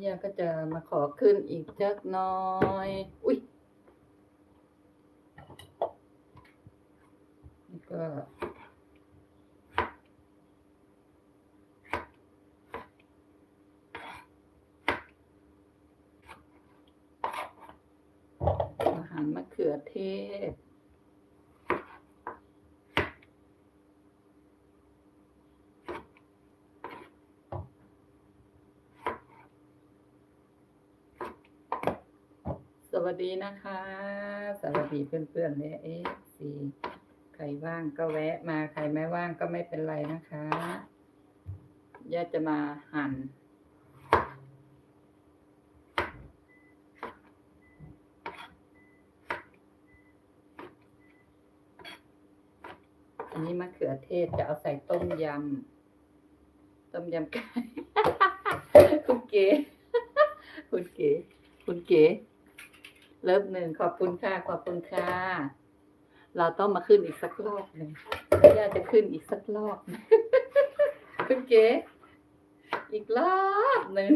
นี่ยาก็จะมาขอขึ้นอีกจักน้อย อุ้ยนี่ก็อาหารมะเขือเทศ วัสดีนะคะ สวัสดีเพื่อนๆเนี่ยเอฟซีใครว่างก็แวะมาใครไม่ว่างก็ไม่เป็นไรนะคะย่าจะมาหั่น อันนี้มะเขือเทศจะเอาใส่ต้มยำ ต้มยำไก่คุณเก๋ คุณเก๋ คุณเก๋ เลิฟหนึ่งขอบคุณค่ะขอบคุณค่ะเราต้องมาขึ้นอีกสักรอบหนึ่งย่าจะขึ้นอีกสักรอบหนึ่งคุณเก๋อีกรอบหนึ่ง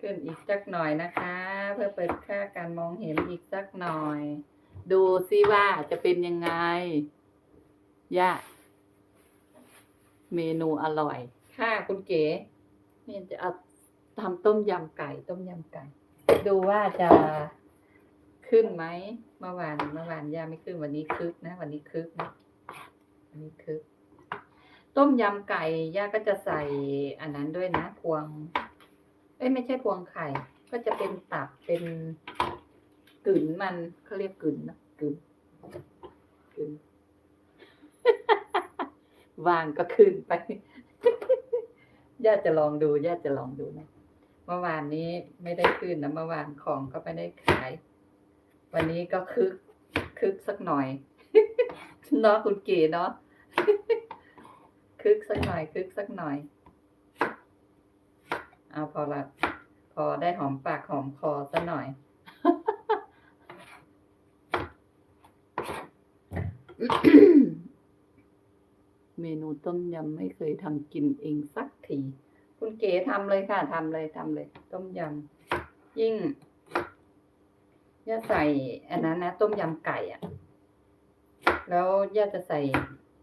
ขึ้นอีกสักหน่อยนะคะ เพื่อเปิดค่าการมองเห็นอีกสักหน่อย ดูซิว่าจะเป็นยังไงย่าเมนูอร่อย ค่ะคุณเก๋นี่จะเอาทำต้มยำไก่ ต้มยำไก่ ดูว่าจะขึ้นไหมเมื่อวานเมื่อวานย่าไม่ขึ้นวันนี้คึกนะ วันนี้คึกนะวันนี้คึก ต้มยำไก่ย่าก็จะใส่อันนั้นด้วยนะ พวง เอ้ยไม่ใช่พวงไข่ ก็จะเป็นตับเป็นกึ๋นมันเขาเรียกกึ๋นนะกึ๋นกึ๋นวางก็ขึ้นไปย่าจะลองดูย่าจะลองดูนะ เมื่อวานนี้ไม่ได้ขึ้นนะเมื่อวานของก็ไม่ได้ขาย วันนี้ก็คึกคึกสักหน่อยเนาะคุณเก๋เนาะคึกสักหน่อยคึกสักหน่อยเอาพอละพอได้หอมปากหอมคอสักหน่อยเมนูต้มยำไม่เคยทำกินเองสักที คุณเก๋ทำเลยค่ะทำเลยทำเลย ต้มยำยิ่งย่าใส่อันนั้นนะ ต้มยำไก่อะ่ะแล้วย่าจะใส่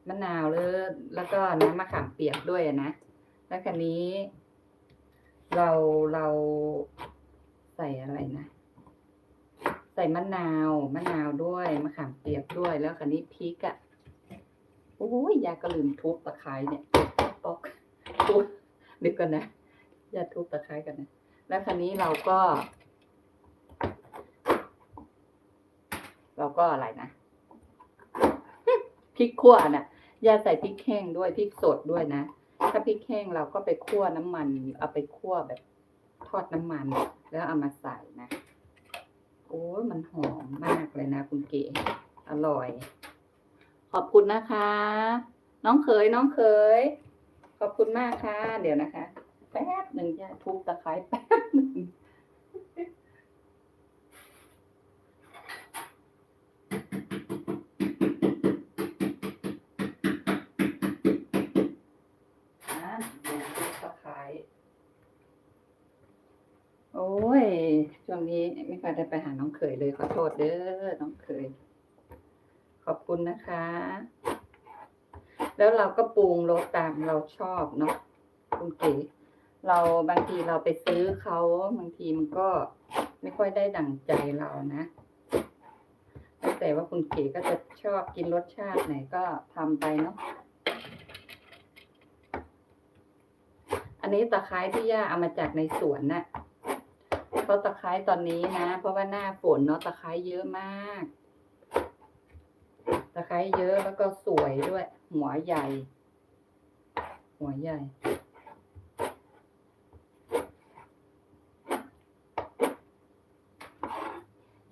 มะนาวหรือแล้วก็น้ำมะขามเปียกด้วยอะนะแล้วคันนี้ เราเราใส่อะไรนะใส่มะนาวมะนาวด้วยมะขามเปียกด้วย แล้วคันนี้พริกอะ่ะโอ้ยยาก็ลืมทุบตะไคร้เนี่ยปอกทุบ ดี๋ยวกันนะยาทุบตะไคร้กันนะ แล้วคราวนี้เราก็ เราก็อะไรนะพริกขั่วน่ะยาใส่พริกแห้งด้วยพริกสดด้วยนะ ถ้าพริกแห้งเราก็ไปคั่วน้ำมัน เอาไปคั่วแบบทอดน้ำมัน แล้วเอามาใส่นะ โอ้มันหอมมากเลยนะ คุณเก๋อร่อย ขอบคุณนะคะ น้องเขยน้องเขย ขอบคุณมากค่ะ เดี๋ยวนะคะ แป๊บหนึ่งจะทุบตะไคร้แป๊บหนึ่งอะตะไคร้โอ้ย ช่วงนี้ไม่ค่อยได้ไปหาน้องเขยเลยขอโทษเด้อ น้องเขย ขอบคุณนะคะ แล้วเราก็ปรุงรสตามเราชอบเนาะคุณเก๋เราบางทีเราไปซื้อเขาบางทีมันก็ไม่ค่อยได้ดั่งใจเรานะแล้วแต่ว่าคุณเก๋ก็จะชอบกินรสชาติไหนก็ทำไปเนาะอันนี้ตะไคร้ที่ย่าเอามาจากในสวนน่ะเพราะตะไคร้ตอนนี้นะ เพราะว่าหน้าฝนเนาะตะไคร้เยอะมาก ตะไคร้เยอะแล้วก็สวยด้วย หัวใหญ่ หัวใหญ่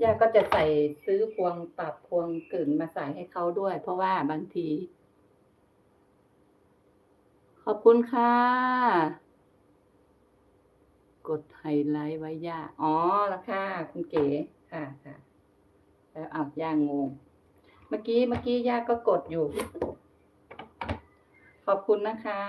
ย่าก็จะใส่ซื้อพวงตับพวงกึ่นมาใส่ให้เขาด้วย เพราะว่าบางที ขอบคุณค่ะ กดไฮไลท์ไว้ย่า อ๋อล้วค่ะ คุณเก๋ ค่ะค่ะ แล้วอ้าวย่างงเมื่อกี้เมื่อกี้ย่าก็กดอยู่ ขอบคุณนะคะ